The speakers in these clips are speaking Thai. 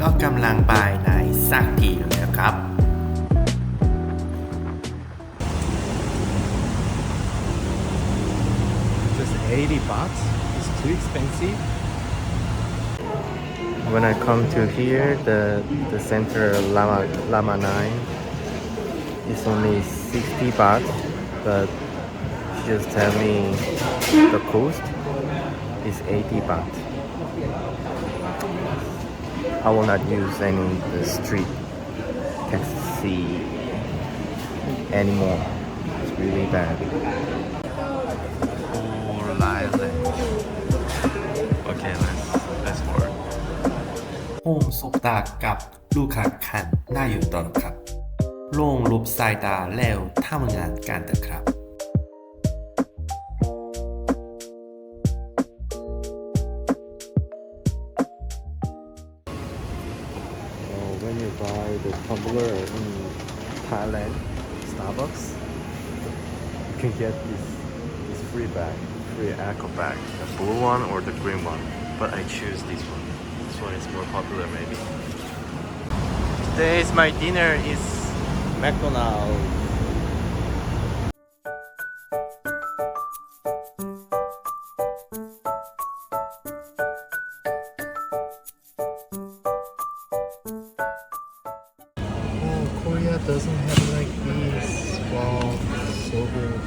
ก็กำลังไปในสักทีแล้วครับ Just 80 bucks? It's too expensive. When I come to here, the the center Lama Lama Nine is only 60 baht, but she just tell me the cost is 80 baht. I will not use any the street taxi anymore. It's really bad. Four Island Okay let's let's work โฮมสบตากับลูกค้าคันน่าอยู่ตอนครับ โล่งลบสายตาแล้วทำงานกันเถอะครับ when you buy the tumbler in Thailand, Starbucks, you can get this this free bag, free eco bag, the blue one or the green one. But I choose this one. This one is more popular, maybe. Today's my dinner is McDonald's. Doesn't have like this. Wow, so good.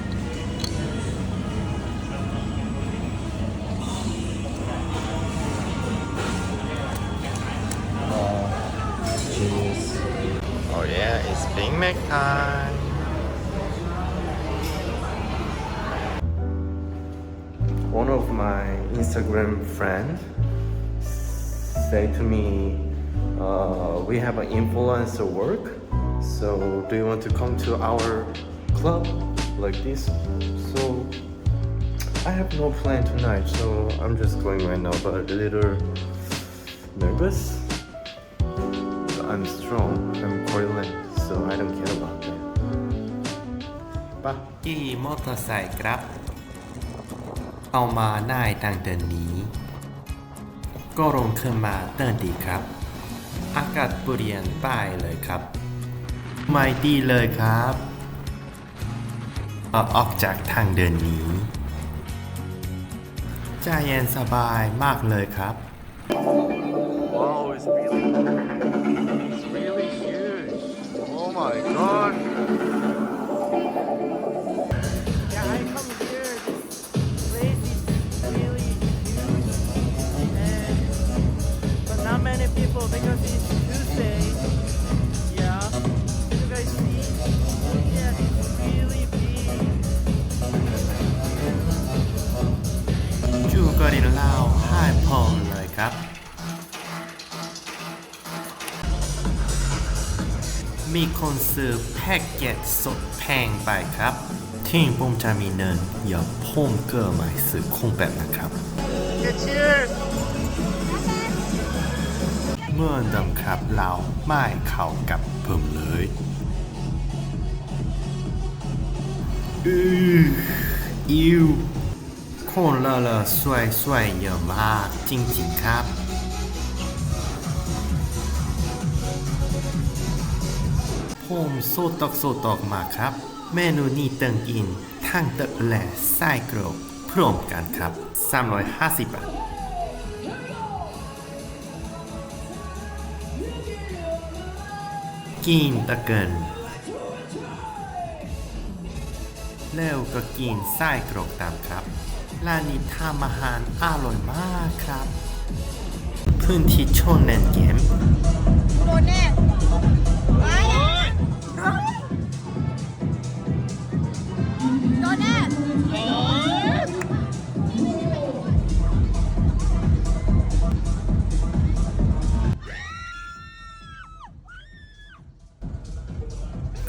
Oh yeah, it's Big Mac time. One of my Instagram friend say to me, uh, we have an influencer work, so do you want to come to our club like this? So I have no plan tonight, so I'm just going right now, but a little nervous. But I'm strong. I'm Korean, so I don't care about that. Bye. ขี่มอเตอร์ไซค์ครับ เอามาได้ทางเดินนี้ ก็ลงขึ้นมาเดินดีครับ อากาศเปลี่ยนไปเลยครับ ไมตี้เลยครับเอาออกจากทางเดินนี้ใจเย็นสบายมากเลยครับ Wow, it's really, it's really huge. Oh my god. มีคนซื้อแพ็กเกจสดแพงไปครับ ที่ผมจะมีเนินอย่าพุ่มเกิดใหม่ซื้อคงแบบนะครับ เมื่อดำครับเราไม่เข้ากับผมเลยอืออิวคนละละสวยสวยๆเยอะมากจริงๆครับ ผมโซตอกโซตอกมาครับ เมนูนี้เติงอินทั้งตึกและไส้กรอกพร้อมกันครับ 350 บาทกินตะเกิน แล้วก็กินไส้กรอกตามครับร้านนี้ทำอาหารอร่อยมากครับ พื้นที่ชนเน้นเกม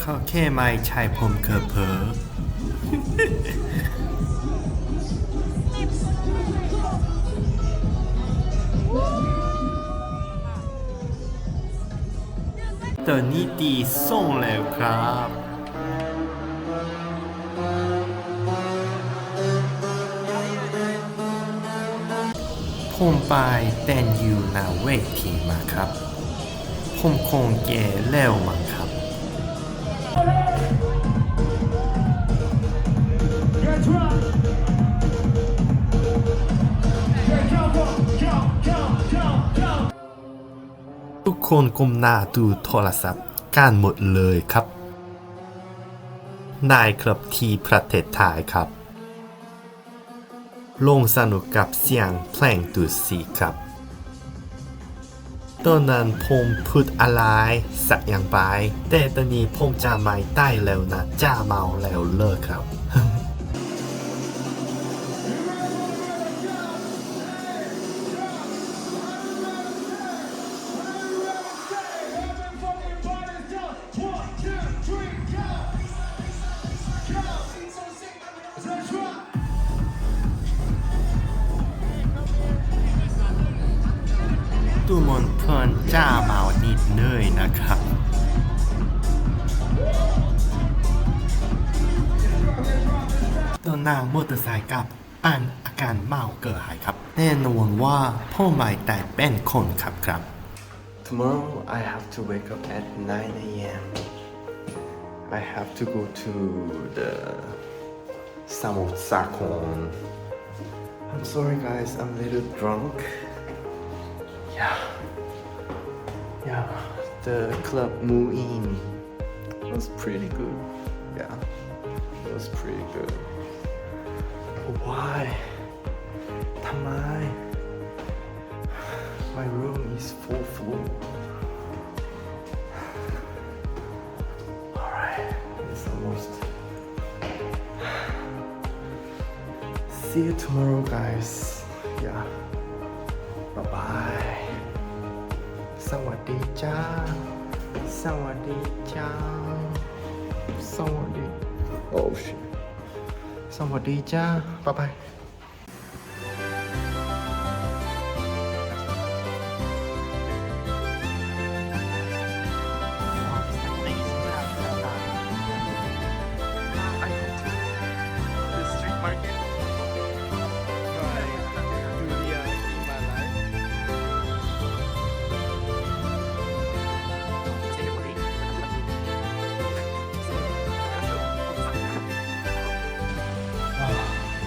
ขาแค่ไม่ใช่ผมเคอเพอตอนนี้ตีส่งแล้วครับผมไปเต้นอยู่นาเวทีมาครับผมคงแก่แล้วมั้งครับ ทุกคนก้มหน้าดูโทรศัพท์กันหมดเลยครับ นายครับที่ประเทศไทยครับ ลงสนุกกับเสียงเพลงดูสีครับ ตอนนั้นผมพูดอะไรสักอย่างไป แต่ตอนนี้ผมจะไม่ได้แล้วนะจะเมาแล้วเลิกครับ มนจ้าเมานิดเนยนะครับตอนนางมอเตอร์ไซค์กับอันอาการเมาเกิดหายครับ แน่นอนว่าพ่อไม่แต่เป็นคนครับครับ Tomorrow I have to wake up at 9 a.m. I have to go to the Samut-Sakon. I'm sorry guys, I'm a little drunk. Yeah. Yeah, the club Muin was pretty good. Yeah, it was pretty good. Why? Tamai. My room is full floor. Alright, it's almost. See you tomorrow, guys. สวัสดีจ้า สวัสดี Oh shit. สวัสดีจ้า Bye bye. The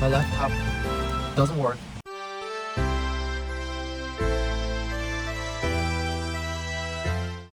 My laptop doesn't work.